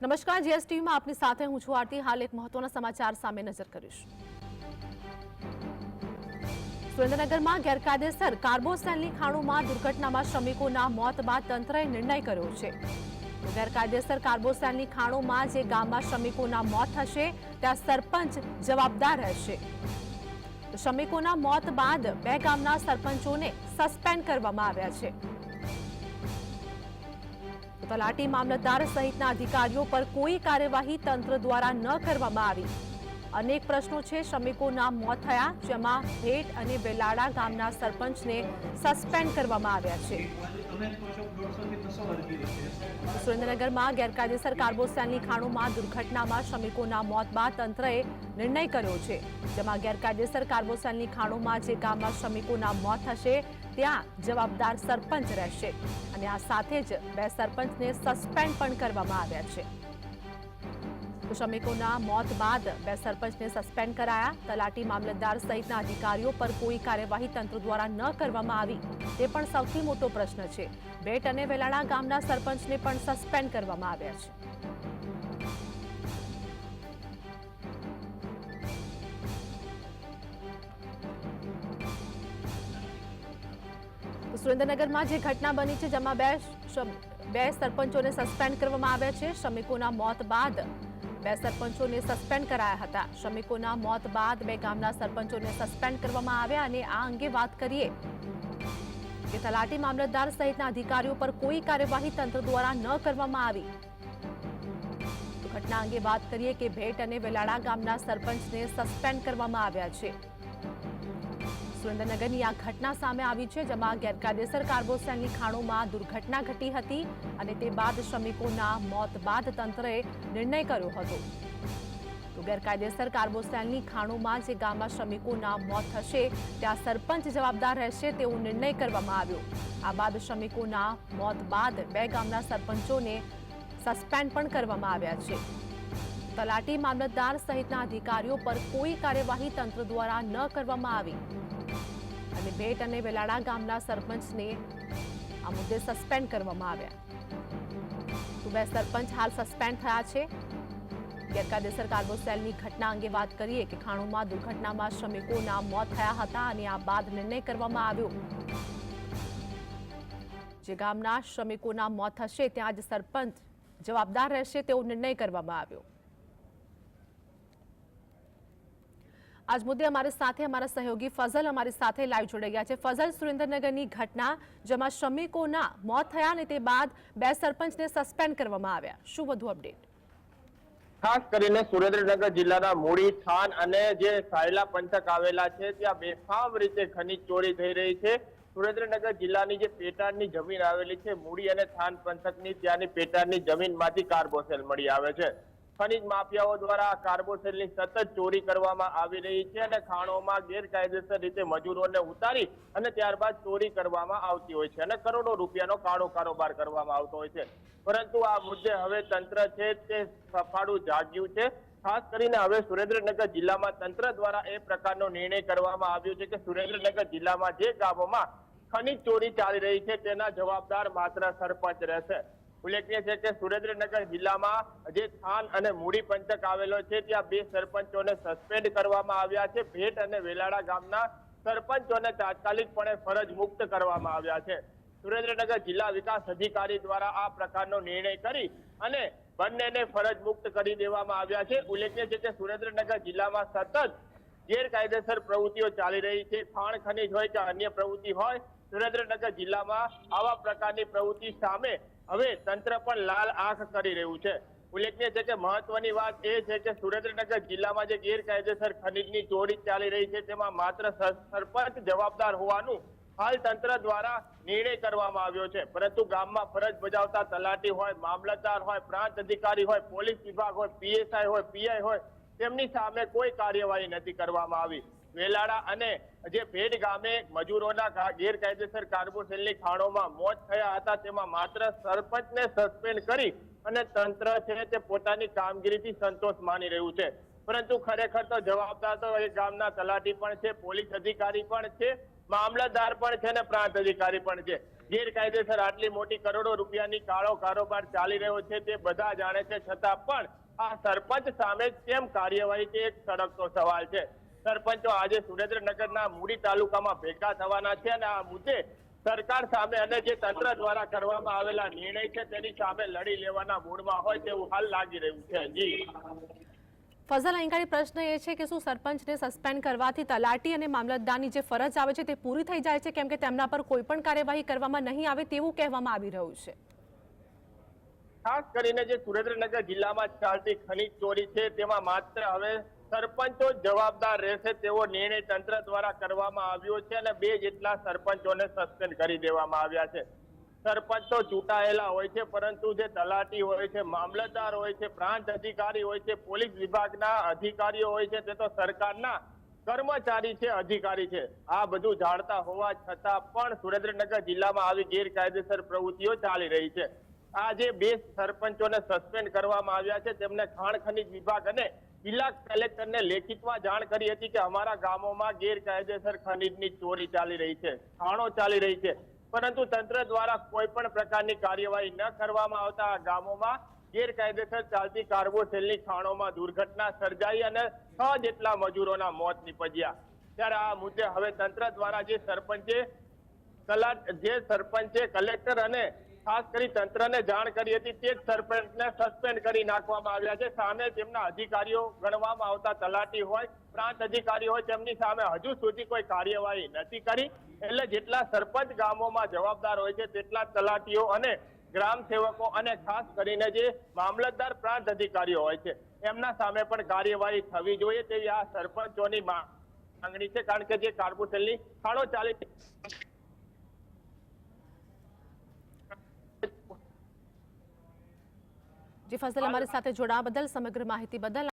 નમસ્કાર જીએસટીવીમાં આપની સાથે હું છું આરતી. હાલ એક મહત્વના સમાચાર સામે નજર કરીશ. સુરેન્દ્રનગરમાં ગેરકાયદેસર કાર્બોસેલની ખાણોમાં દુર્ઘટનામાં શ્રમિકોના મોત બાદ તંત્રએ નિર્ણય કર્યો છે. ગેરકાયદેસર કાર્બોસેલની ખાણોમાં જે ગામમાં શ્રમિકોના મોત થશે, ત્યાં સરપંચ જવાબદાર રહેશે. શ્રમિકોના મોત બાદ બે ગામના સરપંચોને સસ્પેન્ડ કરવામાં આવ્યા છે. તલાટી મામલતદાર સહિતના અધિકારીઓ પર કોઈ કાર્યવાહી તંત્ર દ્વારા ન કરવામાં આવી. અનેક પ્રશ્નો છે. શ્રમિકોના મોત થયા, જેમાં ભેટ અને વેલાડા ગામના સરપંચને સસ્પેન્ડ કરવામાં આવ્યા છે. સુરેન્દ્રનગરમાં ગેરકાયદેસર કાર્બોસેલની ખાણોમાં દુર્ઘટનામાં શ્રમિકોના મોત બાદ તંત્રએ નિર્ણય કર્યો છે. જેમાં ગેરકાયદેસર કાર્બોસેલની ખાણોમાં જે ગામમાં શ્રમિકોના મોત થશે, ત્યાં જવાબદાર સરપંચ રહેશે. અને આ સાથે જ બે સરપંચને સસ્પેન્ડ પણ કરવામાં આવ્યા છે. શ્રમિકોના મોત બાદ બે સરપંચને સસ્પેન્ડ કરાયા તલાટી મામલતદાર સહિતના અધિકારીઓ પર કોઈ કાર્યવાહી તંત્ર દ્વારા ન કરવામાં આવી તે પણ સૌથી મોટો પ્રશ્ન છે બેટ અને વેલાણા ગામના સરપંચને પણ સસ્પેન્ડ કરવામાં આવ્યા છે સુરેન્દ્રનગરમાં જે ઘટના બની છે, જેમાં બે બે સરપંચોને સસ્પેન્ડ કરવામાં આવ્યા છે. શ્રમિકોના મોત બાદ બે સરપંચોને સસ્પેન્ડ કરાયા હતા. શ્રમિકોના મોત બાદ બે ગામના સરપંચોને સસ્પેન્ડ કરવામાં આવ્યા અને આ અંગે વાત કરીએ. કે તલાટી મામલતદાર સહિતના અધિકારીઓ પર કોઈ કાર્યવાહી તંત્ર દ્વારા ન કરવામાં આવી. ઘટના અંગે વાત કરીએ કે ભેટ અને વેલાડા ગામના સરપંચને સસ્પેન્ડ કરવામાં આવ્યા છે. સુરેન્દ્રનગરની આ ઘટના સામે આવી છે, જેમાં ગેરકાયદેસર કાર્બોસેલની ખાણોમાં દુર્ઘટના ઘટી હતી અને તે બાદ શ્રમિકોના મોત બાદ તંત્રએ નિર્ણય કર્યો હતો. તો ગેરકાયદેસર કાર્બોસેલની ખાણોમાં જે ગામમાં શ્રમિકોના મોત થશે, ત્યાં સરપંચ જવાબદાર રહેશે તેવો નિર્ણય કરવામાં આવ્યો. આ બાદ શ્રમિકોના મોત બાદ બે ગામના સરપંચોને સસ્પેન્ડ પણ કરવામાં આવ્યા છે. તલાટી મામલતદાર સહિતના અધિકારીઓ પર કોઈ કાર્યવાહી તંત્ર દ્વારા ન કરવામાં આવી. અને ભેટ અને વેલાડા ગામના સરપંચને આ મુદ્દે સસ્પેન્ડ કરવામાં આવ્યા. તો બે સરપંચ હાલ સસ્પેન્ડ થયા છે. ગેરકાયદેસર કાર્બોસેલની ઘટના અંગે વાત કરીએ કે ખાણોમાં દુર્ઘટનામાં શ્રમિકોના મોત થયા હતા અને આ બાદ નિર્ણય કરવામાં આવ્યો. જે ગામના શ્રમિકોના મોત થશે, ત્યાં જ સરપંચ જવાબદાર રહેશે તેવો નિર્ણય કરવામાં આવ્યો. આજ મુદ્દે અમારી સાથે અમારા સહયોગી ફઝલ અમારી સાથે લાઈવ જોડાઈ ગયા છે. ફઝલ, સુરેન્દ્રનગરની ઘટના, જેમાં શ્રમિકોના મોત થયા અને તે બાદ બે સરપંચને સસ્પેન્ડ કરવામાં આવ્યા. શું વધુ અપડેટ ખાસ કરીને સુરેન્દ્રનગર જિલ્લાના મૂળી થાન અને જે સાયલા પંથક આવેલા છે, ત્યાં બેફામ રીતે ખનીજ ચોરી થઈ રહી છે. સુરેન્દ્રનગર જિલ્લાની જે પેટાળની જમીન આવેલી છે, મૂડી અને થાન પંથકની ત્યાંની પેટાળની જમીનમાંથી કાર્બોસેલ મળી આવે છે. ખનીજ માફિયાઓ દ્વારા કાર્બોસેલની સતત ચોરી કરવામાં આવી રહી છે અને ખાણોમાં ગેરકાયદેસર રીતે મજૂરોને ઉતારી અને ત્યારબાદ ચોરી કરવામાં આવતી હોય છે અને કરોડો રૂપિયાનો કાળો કારોબાર કરવામાં આવતો હોય છે. પરંતુ આ મુદ્દે હવે તંત્ર છે તે સફાળું જાગ્યું છે. ખાસ કરીને હવે સુરેન્દ્રનગર જિલ્લામાં તંત્ર દ્વારા એ પ્રકારનો નિર્ણય કરવામાં આવ્યો છે કે સુરેન્દ્રનગર જિલ્લામાં જે ગામોમાં ખનીજ ચોરી ચાલી રહી છે તેના જવાબદાર માત્ર સરપંચ રહેશે. ઉલ્લેખનીય છે કે સુરેન્દ્રનગર જિલ્લામાં જે થાન અને મૂડી પંથક આવેલો છે, ત્યાં બે સરપંચોને સસ્પેન્ડ કરવામાં આવ્યા છે. ભેટ અને વેલાડા ગામના સરપંચોને તાત્કાલિકપણે ફરજ મુક્ત કરવામાં આવ્યા છે. સુરેન્દ્રનગર જિલ્લા વિકાસ અધિકારી દ્વારા આ પ્રકારનો નિર્ણય કરી અને બંનેને ફરજ મુક્ત કરી દેવામાં આવ્યા છે. ઉલ્લેખનીય છે કે સુરેન્દ્રનગર જિલ્લામાં સતત ગેરકાયદેસર પ્રવૃત્તિઓ ચાલી રહી છે. ખાણ ખનીજ હોય કે અન્ય પ્રવૃત્તિ હોય, સુરેન્દ્રનગર જિલ્લામાં આવા પ્રકારની પ્રવૃત્તિ સામે હવે તંત્ર પણ લાલ આંખ કરી રહ્યું છે. ઉલ્લેખનીય છે કે મહત્વની વાત એ છે કે સુરેન્દ્રનગર જિલ્લામાં જે ગેરકાયદેસર ખનીજની ચોરી ચાલી રહી છે, તેમાં માત્ર સર- સરપંચ જવાબદાર હોવાનું હાલ તંત્ર દ્વારા નિર્ણય કરવામાં આવ્યો છે. પરંતુ ગામમાં ફરજ બજાવતા તલાટી હોય, મામલતદાર હોય, પ્રાંત અધિકારી હોય, પોલીસ વિભાગ હોય, પીએસઆઈ હોય, પીઆઈ હોય, તેમની સામે કોઈ કાર્યવાહી નથી કરવામાં આવી. વેલાડા અને જે ભેડ ગામે મજૂરોના ગેરકાયદેસર કાર્બોસેલની ખાણોમાં મોત થયા હતા, તેમાં માત્ર સરપંચને સસ્પેન્ડ કરી અને તંત્ર છે તે પોતાની કામગીરીથી સંતોષ માની રહ્યું છે. પરંતુ ખરેખર તો જવાબદાર તો એ ગામના તલાટી પણ છે, પોલીસ અધિકારી પણ છે, મામલતદાર પણ છે અને પ્રાંત અધિકારી પણ છે. ગેરકાયદેસર આટલી મોટી કરોડો રૂપિયાની કાળો કારોબાર ચાલી રહ્યો છે, તે બધા જાણે છે, છતાં પણ આ સરપંચ સામે કેમ કાર્યવાહી તે એક સળગતો સવાલ છે? સરપંચો આજે સુરેન્દ્રનગરના મૂડી તાલુકામાં ભેગા થવાના છે અને આ મુદ્દે સરકાર સામે અને જે તંત્ર દ્વારા કરવામાં આવેલા નિર્ણય છે તેની સામે લડી લેવાના મૂડમાં હોય તેવું હાલ લાગી રહ્યું છે. જી. ફઝલ અહીંકાળી પ્રશ્ન એ છે કે શું સરપંચને સસ્પેન્ડ કરવાથી તલાટી અને મામલતદારની જે ફરજ આવે છે તે પૂરી થઈ જાય છે કેમ કે તેમના પર કોઈ પણ કાર્યવાહી કરવામાં નહીં આવે તેવું કહેવામાં આવી રહ્યું છે? ખાસ કરીને જે સુરેન્દ્રનગર જિલ્લામાં ચાલતી ખનીજ ચોરી છે તેમાં માત્ર હવે સરપંચો જવાબદાર રહેશે તેવો નિર્ણય તંત્ર દ્વારા કરવામાં આવ્યો છે અને બે જેટલા સરપંચોને સસ્પેન્ડ કરી દેવામાં આવ્યા છે. સરપંચો ચૂંટાયેલા હોય છે, પરંતુ જે તલાટી હોય છે, મામલતદાર હોય છે, પ્રાંત અધિકારી હોય છે, પોલીસ વિભાગના અધિકારીઓ હોય છે, તે તો સરકારના કર્મચારી છે, અધિકારી છે. આ બધું જાણતા હોવા છતાં પણ સુરેન્દ્રનગર જિલ્લામાં આવી ગેરકાયદેસર પ્રવૃત્તિઓ ચાલી રહી છે. આ જે બે સરપંચોને સસ્પેન્ડ કરવામાં આવ્યા છે. તેમને ખાણ ખનિજ વિભાગ અને જિલ્લા કલેક્ટરને લેખિતમાં જાણ કરી હતી કે અમારા ગામોમાં ગેરકાયદેસર ખનીજની ચોરી ચાલી રહી છે ખાણો ચાલી રહી છે. પરંતુ તંત્ર દ્વારા કોઈ પણ પ્રકારની કાર્યવાહી ન કરવામાં આવતા ગામોમાં ગેરકાયદેસર ચાલતી કાર્બોસેલની ખાણોમાં દુર્ઘટના સર્જાઈ અને છ જેટલા મજૂરોના મોત નીપજ્યા. ત્યારે આ મુદ્દે હવે તંત્ર દ્વારા જે સરપંચે જે સરપંચે કલેક્ટર અને ખાસ કરી તંત્રને જાણ કરી હતી તે સરપંચને સસ્પેન્ડ કરી નાખવામાં આવ્યા છે. સામે તેમના અધિકારીઓ ગણવામાં આવતા તલાટી હોય, પ્રાંત અધિકારી હોય, તેમની સામે હજુ સુધી કોઈ કાર્યવાહી નથી કરી. એટલે જેટલા સરપંચ ગામોમાં જવાબદાર હોય છે, તેટલા તલાટીઓ અને ગ્રામ સેવકો અને ખાસ કરીને જે મામલતદાર પ્રાંત અધિકારીઓ હોય છે, એમના સામે પણ કાર્યવાહી થવી જોઈએ તેવી આ સરપંચોની માંગણી છે. કારણ કે જે કાર્બોસેલની ખાણો ચાલી જી ફઝલ અમારી સાથે જોડાવા બદલ સમગ્ર માહિતી બદલ